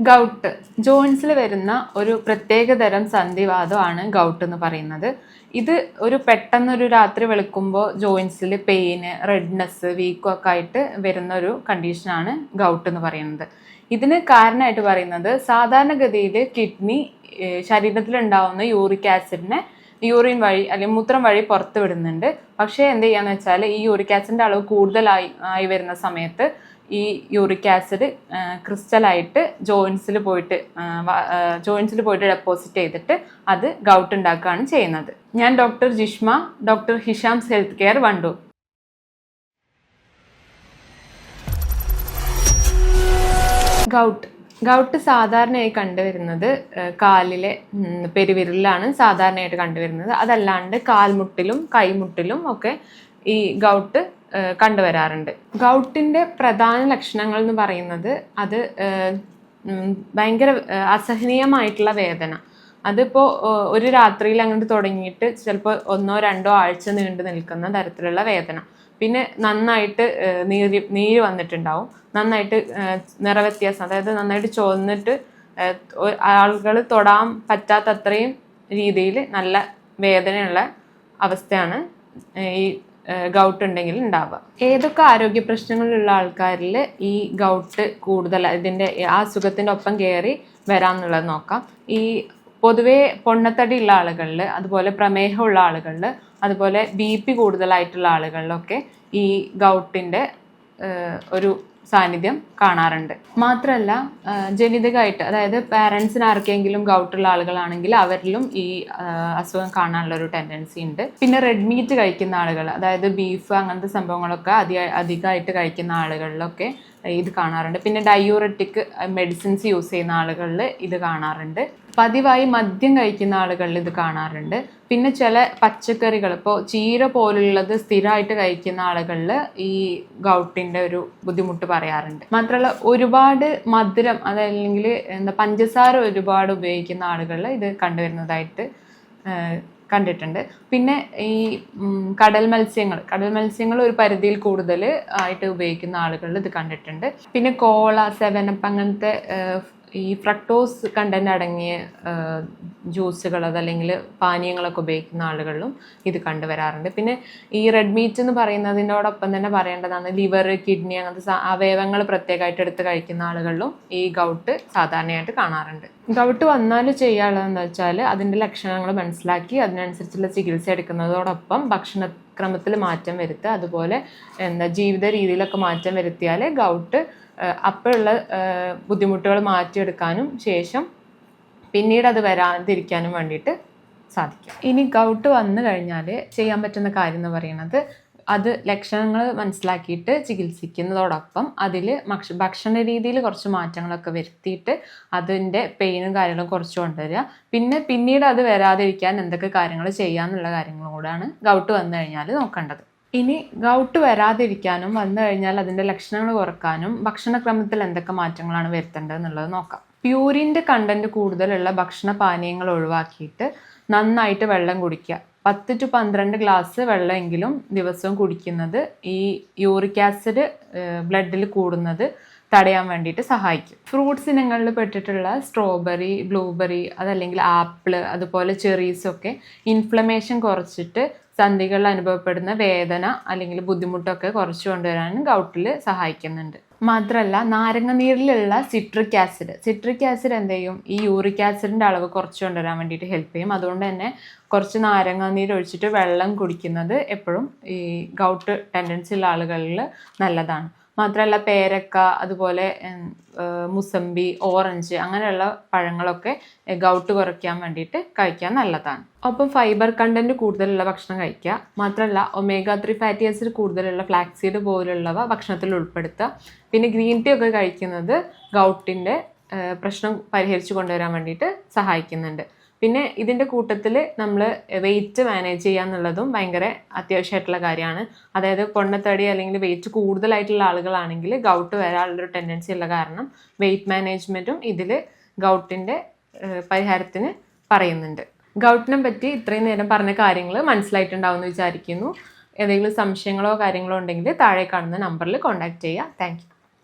Gout. ജോയിൻസിൽ വരുന്ന ഒരു പ്രത്യേക തരം സന്ധിവാദമാണ് ഗൗട്ട് എന്ന് പറയുന്നത്. ഇത് ഒരു പെട്ടെന്നൊരു രാത്രി വെളുക്കുമ്പോൾ ജോയിൻസിൽ പെയിന് റെഡ്നെസ് വീക്കും ഒക്കെ ആയിട്ട് വരുന്ന ഒരു കണ്ടീഷനാണ് ഗൗട്ട് എന്ന് പറയുന്നത്. ഇതിന് കാരണമായിട്ട് പറയുന്നത് സാധാരണഗതിയിൽ കിഡ്നി ശരീരത്തിലുണ്ടാവുന്ന യൂറിക് ആസിഡിനെ യൂറിൻ വഴി അല്ലെങ്കിൽ മൂത്രം വഴി പുറത്ത് വിടുന്നുണ്ട് പക്ഷേ എന്ത് ചെയ്യാന്ന് വെച്ചാൽ ഈ യൂറിക് ആസിഡിന്റെ അളവ് കൂടുതലായി ആയി വരുന്ന സമയത്ത് ഈ യൂറിക് ആസിഡ് ക്രിസ്റ്റലായിട്ട് ജോയിൻസിൽ പോയിട്ട് ജോയിൻസിൽ പോയിട്ട് ഡെപ്പോസിറ്റ് ചെയ്തിട്ട് അത് ഗൗട്ട് ഉണ്ടാക്കുകയാണ് ചെയ്യുന്നത്. ഞാൻ doctor Jishma doctor Hisham's health care Wandoor gout gout സാധാരണയായി കണ്ടുവരുന്നത് കാലിലെ പെരുവിരലിലാണ് സാധാരണയായിട്ട് കണ്ടുവരുന്നത്. അതല്ലാണ്ട് കാൽമുട്ടിലും കൈമുട്ടിലും ഒക്കെ ഈ ഗൗട്ട് കണ്ടുവരാറുണ്ട്. ഗൗട്ടിന്റെ പ്രധാന ലക്ഷണങ്ങൾ എന്ന് പറയുന്നത് അത് ഭയങ്കര അസഹനീയമായിട്ടുള്ള വേദന. അതിപ്പോൾ ഒരു രാത്രിയിൽ അങ്ങോട്ട് തുടങ്ങിയിട്ട് ചിലപ്പോൾ ഒന്നോ രണ്ടോ ആഴ്ച നീണ്ടു നിൽക്കുന്ന തരത്തിലുള്ള വേദന. പിന്നെ നന്നായിട്ട് നീര് നീര് വന്നിട്ടുണ്ടാവും. നന്നായിട്ട് നിറവ്യത്യാസം അതായത് നന്നായിട്ട് ചോന്നിട്ട് ആളുകൾ തൊടാൻ പറ്റാത്തത്രയും രീതിയിൽ നല്ല വേദനയുള്ള അവസ്ഥയാണ് ഈ ഗൗട്ട് ഉണ്ടെങ്കിൽ ഉണ്ടാവുക ഏതൊക്കെ ആരോഗ്യ പ്രശ്നങ്ങളുള്ള ആൾക്കാരിൽ ഈ ഗൗട്ട് കൂടുതൽ ഇതിന്റെ ആ അസുഖത്തിന്റെ ഒപ്പം കയറി വരാമെന്നുള്ളത് നോക്കാം. ഈ പൊതുവേ പൊണ്ണത്തടി ഉള്ള ആളുകളിൽ അതുപോലെ പ്രമേഹമുള്ള ആളുകളിൽ അതുപോലെ ബി പി കൂടുതലായിട്ടുള്ള ആളുകളിലൊക്കെ ഈ ഗൗട്ടിന്റെ ഒരു സാന്നിധ്യം കാണാറുണ്ട്. മാത്രമല്ല ജനിതകമായിട്ട് അതായത് പാരൻസിന് ആർക്കെങ്കിലും ഗൗട്ടുള്ള ആളുകളാണെങ്കിൽ അവരിലും ഈ അസുഖം കാണാനുള്ള ഒരു ടെൻഡൻസി ഉണ്ട്. പിന്നെ റെഡ് മീറ്റ് കഴിക്കുന്ന ആളുകൾ അതായത് ബീഫ് അങ്ങനത്തെ സംഭവങ്ങളൊക്കെ അധിക അധികമായിട്ട് കഴിക്കുന്ന ആളുകളിലൊക്കെ ഇത് കാണാറുണ്ട്. പിന്നെ ഡയൂററ്റിക് മെഡിസിൻസ് യൂസ് ചെയ്യുന്ന ആളുകളിൽ ഇത് കാണാറുണ്ട്. പതിവായി മദ്യം കഴിക്കുന്ന ആളുകളിൽ ഇത് കാണാറുണ്ട്. പിന്നെ ചില പച്ചക്കറികൾ ഇപ്പോൾ ചീര പോലുള്ളത് സ്ഥിരമായിട്ട് കഴിക്കുന്ന ആളുകളിൽ ഈ ഗൗട്ടിന്റെ ഒരു ബുദ്ധിമുട്ട് പറയാറുണ്ട്. മാത്രമല്ല ഒരുപാട് മധുരം അതല്ലെങ്കിൽ എന്താ പഞ്ചസാര ഒരുപാട് ഉപയോഗിക്കുന്ന ആളുകളിൽ ഇത് കണ്ടുവരുന്നതായിട്ട് കണ്ടിട്ടുണ്ട്. പിന്നെ ഈ കടൽ മത്സ്യങ്ങൾ. കടൽ മത്സ്യങ്ങൾ ഒരു പരിധിയിൽ കൂടുതൽ ആയിട്ട് ഉപയോഗിക്കുന്ന ആളുകളിൽ ഇത് കണ്ടിട്ടുണ്ട്. പിന്നെ കോള സെവനപ്പ് അങ്ങനത്തെ ഈ ഫ്രക്ടോസ് കണ്ടന്റ് അടങ്ങിയ ജ്യൂസുകൾ അതല്ലെങ്കിൽ പാനീയങ്ങളൊക്കെ ഉപയോഗിക്കുന്ന ആളുകളിലും ഇത് കണ്ടുവരാറുണ്ട്. പിന്നെ ഈ റെഡ് മീറ്റ് എന്ന് പറയുന്നതിനോടൊപ്പം തന്നെ പറയേണ്ടതാണ് ലിവർ കിഡ്നി അങ്ങനത്തെ അവയവങ്ങൾ പ്രത്യേകമായിട്ട് എടുത്ത് കഴിക്കുന്ന ആളുകളിലും ഈ ഗൗട്ട് സാധാരണയായിട്ട് കാണാറുണ്ട്. ഗൗട്ട് വന്നാൽ ചെയ്യാനുള്ളതെന്ന് വെച്ചാൽ അതിന്റെ ലക്ഷണങ്ങൾ മനസ്സിലാക്കി അതിനനുസരിച്ചുള്ള ചികിത്സ എടുക്കുന്നതോടൊപ്പം ഭക്ഷണക്രമത്തിൽ മാറ്റം വരുത്തുക. അതുപോലെ എന്താ ജീവിത രീതിയിലൊക്കെ മാറ്റം വരുത്തിയാൽ ഗൗട്ട് അപ്പോഴുള്ള ബുദ്ധിമുട്ടുകൾ മാറ്റിയെടുക്കാനും ശേഷം പിന്നീട് അത് വരാതിരിക്കാനും വേണ്ടിയിട്ട് സാധിക്കും. ഇനി ഗൗട്ട് വന്നു കഴിഞ്ഞാൽ ചെയ്യാൻ പറ്റുന്ന കാര്യം എന്ന് പറയുന്നത് അത് ലക്ഷണങ്ങൾ മനസ്സിലാക്കിയിട്ട് ചികിത്സിക്കുന്നതോടൊപ്പം അതിൽ ഭക്ഷണ രീതിയിൽ കുറച്ച് മാറ്റങ്ങളൊക്കെ വരുത്തിയിട്ട് അതിന്റെ പെയിനും കാര്യങ്ങളും കുറച്ച് കൊണ്ടുവരിക. പിന്നെ പിന്നീട് അത് വരാതിരിക്കാൻ എന്തൊക്കെ കാര്യങ്ങൾ ചെയ്യാന്നുള്ള കാര്യങ്ങളും കൂടാണ് ഗൗട്ട് വന്നു കഴിഞ്ഞാൽ നോക്കേണ്ടത്. ഇനി ഗൗട്ട് വരാതിരിക്കാനും വന്നു കഴിഞ്ഞാൽ അതിന്റെ ലക്ഷണങ്ങൾ കുറക്കാനും ഭക്ഷണക്രമത്തിൽ എന്തൊക്കെ മാറ്റങ്ങളാണ് വരുത്തേണ്ടത് എന്നുള്ളത് നോക്കാം. പ്യൂരിന്റെ കണ്ടന്റ് കൂടുതലുള്ള ഭക്ഷണ പാനീയങ്ങൾ ഒഴിവാക്കിയിട്ട് നന്നായിട്ട് വെള്ളം കുടിക്കുക. പത്ത് ടു പന്ത്രണ്ട് ഗ്ലാസ് വെള്ളമെങ്കിലും ദിവസവും കുടിക്കുന്നത് ഈ യൂറിക് ആസിഡ് ബ്ലഡിൽ കൂടുന്നത് തടയാൻ വേണ്ടിയിട്ട് സഹായിക്കും. ഫ്രൂട്ട്സ് ഇനങ്ങളിൽ പെട്ടിട്ടുള്ള സ്ട്രോബെറി ബ്ലൂബെറി അതല്ലെങ്കിൽ ആപ്പിൾ അതുപോലെ ചെറീസൊക്കെ ഇൻഫ്ലമേഷൻ കുറച്ചിട്ട് സന്ധികളിൽ അനുഭവപ്പെടുന്ന വേദന അല്ലെങ്കിൽ ബുദ്ധിമുട്ടൊക്കെ കുറച്ചു കൊണ്ടുവരാനും ഗൗട്ടിൽ സഹായിക്കുന്നുണ്ട്. മാത്രമല്ല നാരങ്ങ നീരിലുള്ള സിട്രിക് ആസിഡ് സിട്രിക് ആസിഡ് എന്ത് ചെയ്യും? ഈ യൂറിക് ആസിഡിന്റെ അളവ് കുറച്ച് കൊണ്ടുവരാൻ വേണ്ടിയിട്ട് ഹെൽപ്പ് ചെയ്യും. അതുകൊണ്ട് തന്നെ കുറച്ച് നാരങ്ങ നീര് ഒഴിച്ചിട്ട് വെള്ളം കുടിക്കുന്നത് എപ്പോഴും ഈ ഗൗട്ട് ടെൻഡൻസി ഉള്ള ആളുകളിൽ നല്ലതാണ്. മാത്രമല്ല പേരക്ക അതുപോലെ മുസമ്പി ഓറഞ്ച് അങ്ങനെയുള്ള പഴങ്ങളൊക്കെ ഗൗട്ട് കുറയ്ക്കാൻ വേണ്ടിയിട്ട് കഴിക്കാൻ നല്ലതാണ്. ഒപ്പം ഫൈബർ കണ്ടന്റ് കൂടുതലുള്ള ഭക്ഷണം കഴിക്കുക. മാത്രമല്ല ഒമേഗ ത്രീ ഫാറ്റി ആസിഡ് കൂടുതലുള്ള ഫ്ലാക്സീഡ് പോലുള്ളവ ഭക്ഷണത്തിൽ ഉൾപ്പെടുത്തുക. പിന്നെ ഗ്രീൻ ടീ ഒക്കെ കഴിക്കുന്നത് ഗൗട്ടിന്റെ പ്രശ്നം പരിഹരിച്ചു കൊണ്ടുവരാൻ വേണ്ടിയിട്ട് സഹായിക്കുന്നുണ്ട്. പിന്നെ ഇതിന്റെ കൂട്ടത്തിൽ നമ്മൾ വെയിറ്റ് മാനേജ് ചെയ്യുക എന്നുള്ളതും ഭയങ്കര അത്യാവശ്യമായിട്ടുള്ള കാര്യമാണ്. അതായത് പൊണ്ണത്തടി അല്ലെങ്കിൽ വെയിറ്റ് കൂടുതലായിട്ടുള്ള ആളുകളാണെങ്കിൽ ഗൗട്ട് വരാനുള്ളൊരു ടെൻഡൻസി ഉള്ള കാരണം വെയിറ്റ് മാനേജ്മെന്റും ഇതിൽ ഗൗട്ടിന്റെ പരിഹാരത്തിന് പറയുന്നുണ്ട്. ഗൗട്ടിനെ പറ്റി ഇത്രയും നേരം പറഞ്ഞ കാര്യങ്ങൾ മനസ്സിലായിട്ടുണ്ടാവും എന്ന് വിചാരിക്കുന്നു. ഏതെങ്കിലും സംശയങ്ങളോ കാര്യങ്ങളോ ഉണ്ടെങ്കിൽ താഴെ കാണുന്ന നമ്പറിൽ കോൺടാക്റ്റ് ചെയ്യുക. താങ്ക്